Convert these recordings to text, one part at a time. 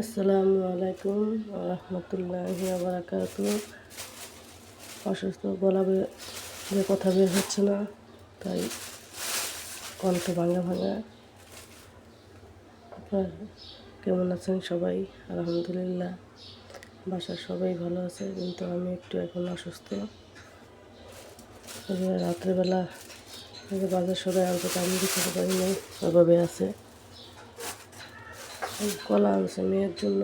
আসসালামু আলাইকুম রহমতুল্লাহ বারাকাত অসুস্থ, গলা দিয়ে কথা বের হচ্ছে না, তাই কণ্ঠ ভাঙা ভাঙা। আপনার কেমন আছেন সবাই? আলহামদুলিল্লাহ। বাসার সবাই ভালো আছে, কিন্তু আমি একটু এখন অসুস্থ। রাত্রেবেলা বাজার সবাই অন্তত আমি খেতে পারি নাই ওইভাবে আছে। কলা আনছে মেয়ের জন্য।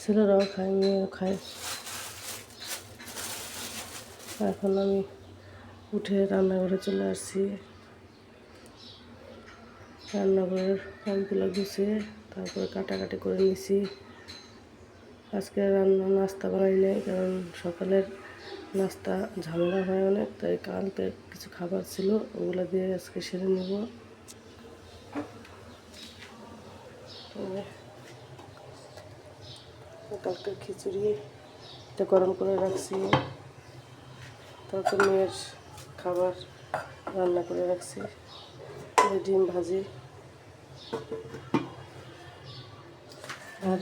ছেলেরাও খায়, মেয়েও খায়। এখন আমি উঠে রান্নাঘরে চলে আসছি। রান্নাঘরের কামগুলো গুছিয়ে তারপরে কাটাকাটি করে নিছি। আজকে রান্না, নাস্তা বানাই নাই, কারণ সকালের নাস্তা ঝামেলা হয় অনেক, তাই কালকে কিছু খাবার ছিল, ওগুলো দিয়ে আজকে সেরে নেব। কালকে খিচুড়ি, এটা গরম করে রাখছি। তারপর মেয়ের খাবার রান্না করে রাখছি। ডিম ভাজি। আর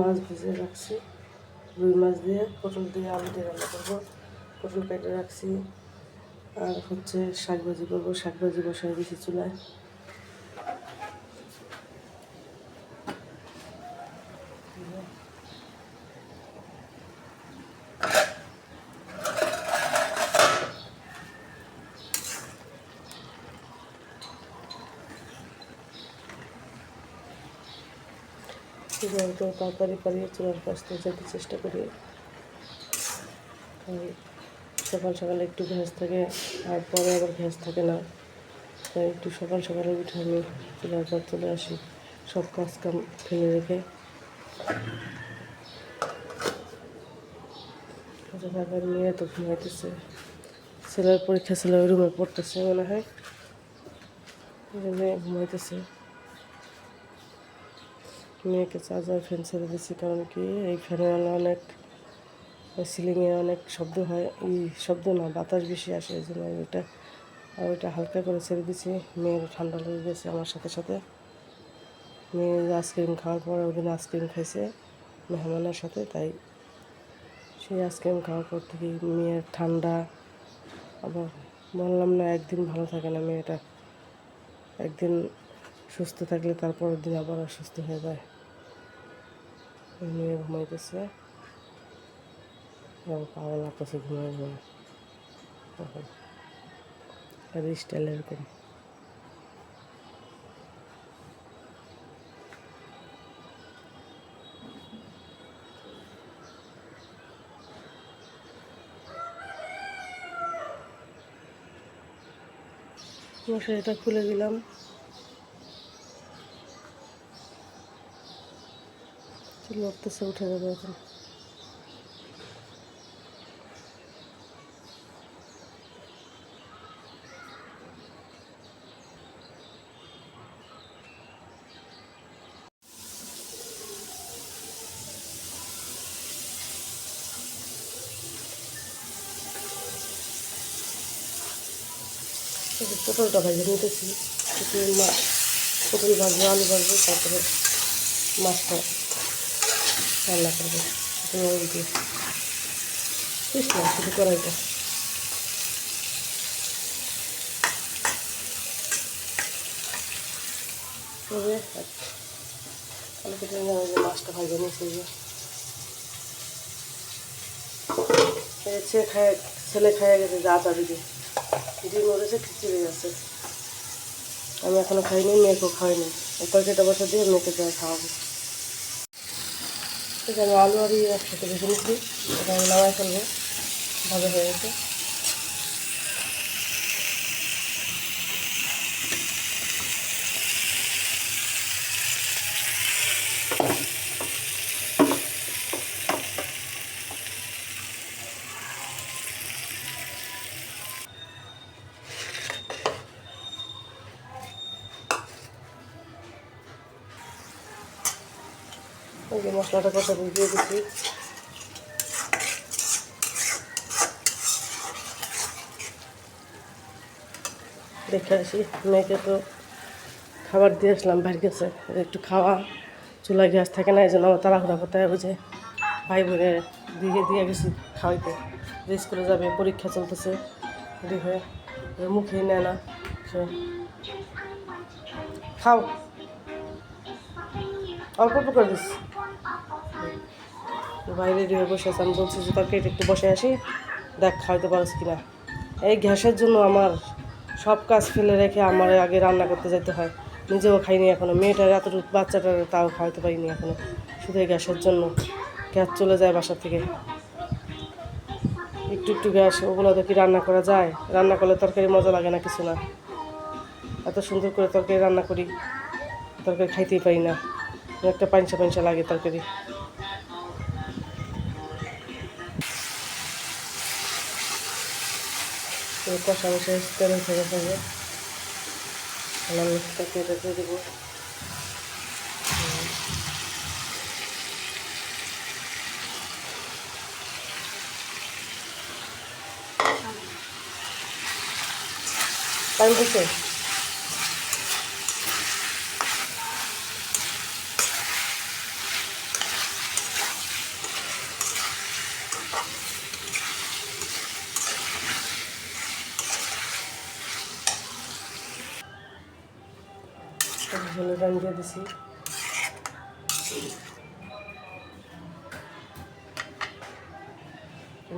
মাছ ভেজে রাখছি। রুই মাছ দিয়ে, পটল দিয়ে আলু দিয়ে রান্না করব। পটল কেটে রাখছি। আর হচ্ছে শাক ভাজি করব। শাক ভাজি বসাই দিয়েছি চুলায়। তো তাড়াতাড়ি পারিয়ে চুলার থেকে যেতে চেষ্টা করি। তাই সকাল সকালে একটু ভ্যাস থাকে, আর পরে আবার ভ্যাস থাকে না। তাই একটু সকাল সকালে উঠে আমি চুলার পর চলে আসি, সব কাজ কাম ফেলে রেখে। ঢাকার মেয়ে তো ঘুমাইতেছে, ছেলের পরীক্ষা ছিল রুমে পড়তেছে মনে হয়। ঘুমাইতেছে। মেয়েকে চার্জার ফ্যান ছেড়ে দিচ্ছি কারণ কি, এই ফ্যানের অনেক সিলিংয়ে অনেক শব্দ হয়। এই শব্দ না, বাতাস বেশি আসে এই জন্য ওইটা আর ওইটা হালকা করে ছেড়ে দিচ্ছি মেয়ের ঠান্ডা লেগে গেছে আমার সাথে সাথে। মেয়ে আইসক্রিম খাওয়ার পরে ওদিন আইসক্রিম খাইছে মেহমানের সাথে, তাই সেই আইসক্রিম খাওয়ার পর থেকে মেয়ের ঠান্ডা। আবার বললাম না, একদিন ভালো থাকে না মেয়েটা। একদিন সুস্থ থাকলে তারপরের দিন আবার অসুস্থ হয়ে যায়। মেয়ে ঘুমাইতেছে। এবং পাওয়া লাগতেছে ঘুমায় ঘুমায়। তখন আর স্টাইল এরকম। মশারিটা খুলে দিলাম। লড়তেছে উঠে যাবে এখন। পটলটা ভাজে নিতেছি পটল ভাজবো আলু ভাজবো তারপরে মাছটা রান্না করব। মরিচ দিয়ে বুঝ না শুধু কড়াইটা। কেটে যে মাছটা ভাজে নিয়েছি যে ছেলে খায়, ছেলে খাইয়ে গেছে যা দিদি ডিম উড়েছে খিচুড়ি আছে। আমি এখনও খাইনি, মেয়েকেও খাইনি তরকারিটা বসে দিয়ে মেয়েকে যা খাওয়াবো। ঠিক আমি আলু আর একসাথে ভেজে নিচ্ছি। এটা আমি নামাই ফেলব। ভালো হয়ে গেছে। এই যে মশলাটা কত দিয়ে দিচ্ছি। দেখে আসি, মেয়েকে তো খাবার দিয়ে আসলাম বাড়ির কাছে একটু খাওয়া চুলা গ্যাস থাকে না এই জন্য আমার তাড়াহুড়া হয় ওই ভাই বোনের দিয়ে দিয়ে গেছি খাওয়াইতে। যে স্কুলে যাবে, পরীক্ষা চলতেছে, রেডি হয়ে নেয় না, সে খাও। অল্প অল্প করে দিস বাইরে হয়ে বসে আছে, আমি বলছি তোকে একটু বসে আসি, দেখ খাওয়াইতে পারস কিনা। এই গ্যাসের জন্য আমার সব কাজ ফেলে রেখে আমার আগে রান্না করতে যেতে হয়। নিজেও খাইনি এখনও, মেয়েটার এতটুকু, বাচ্চাটার তাও খাওয়াতে পারিনি এখনও। শুধু এই গ্যাসের জন্য। গ্যাস চলে যায় বাসা থেকে। একটু একটু গ্যাস, ওগুলো তো কি রান্না করা যায়? রান্না করলে তরকারি মজা লাগে না কিছু না। এত সুন্দর করে তরকারি রান্না করি, তরকারি খাইতেই পারি না। একটা পাঞ্চা পাঞ্চা লাগে তরকারি। কষা বসে তেল থেকে থাকে আমার কেটে দেবো। টাইম দিচ্ছে হলুদ দিয়ে দিছি।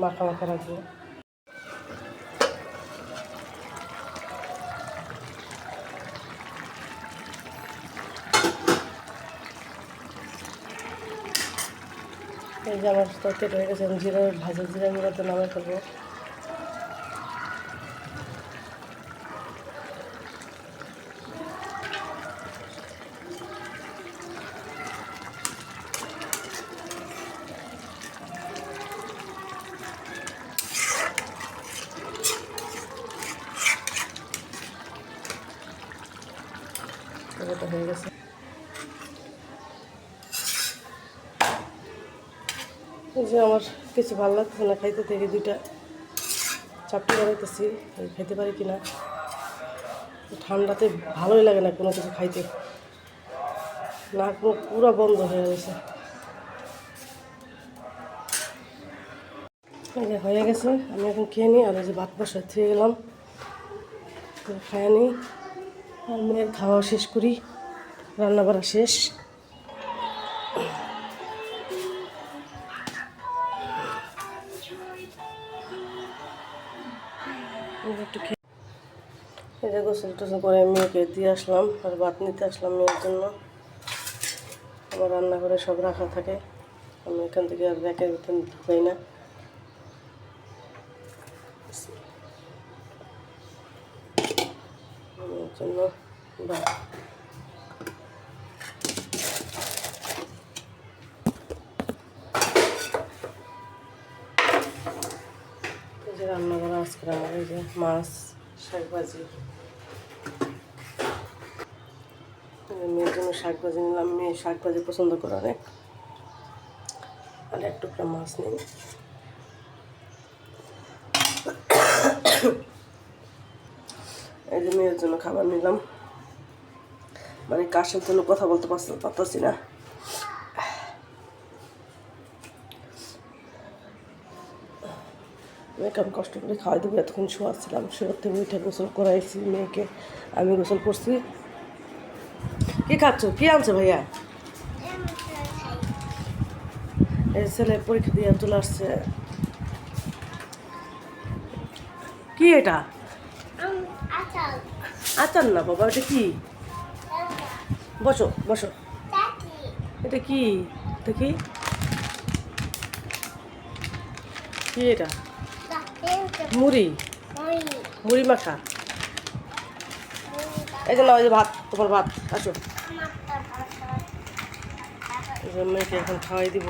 মাখা মাখা রাখব। এই যে আমার তরকারি হয়ে গেছে, আমি জিরা ভাজা জিরা মিলাতে নামে ফেলব। এটা হয়ে গেছে। এই যে আমার কিছু ভালো লাগছে না, খাইতে থেকে দুইটা চাপটি বানাইতেছি খাইতে পারি কিনা? ঠান্ডাতে ভালোই লাগে না কোনো কিছু খাইতে। নাক মুখ পুরো বন্ধ হয়ে গেছে। এই হয়ে গেছে, আমি এখন খেয়ে নিই, আর এই যে ভাত বসা থুয়ে গেলাম। তো খাইয়ে নিই, আর মেয়ের খাওয়া শেষ করি। রান্না বাড়া শেষ। এই যে গোসল টোসল করে মেয়েকে দিয়ে আসলাম, আর ভাত নিতে আসলাম মেয়ের জন্য। আমার রান্নাঘরে সব রাখা থাকে। আমি এখান থেকে আর র্যাকের ভিতরে ঢুকাই না। জন্য ভাত। এই যে রান্না করা আজকে আমার এই যে মাছ শাক ভাজি মেয়ের জন্য শাক ভাজি নিলাম। মেয়ে শাক ভাজি পছন্দ করে অনেক। আর এক টুকরা মাছ নিই। এই যে মেয়ের জন্য খাবার নিলাম। মানে কাশের জন্য কথা বলতে পারছি- না। আমি কষ্ট করে খাওয়াই দেবো এতক্ষণ শোয়াচ্ছিলাম শোয়ার থেকে উঠে গোসল করাইছি মেয়েকে আমি গোসল করছি। কি খাচ্ছ? কি আনছো ভাইয়া? এই ছেলে পরীক্ষা দিয়ে চলে আসছে। কি এটা? আচার। না বাবা এটা কি? বসো বসো। এটা কি? দেখি কি এটা? মুড়ি। মুড়ি মাখা। এই যে নাও ওই যে ভাত তোমার ভাত, আসো। মেয়েকে এখন খাওয়াই দিব।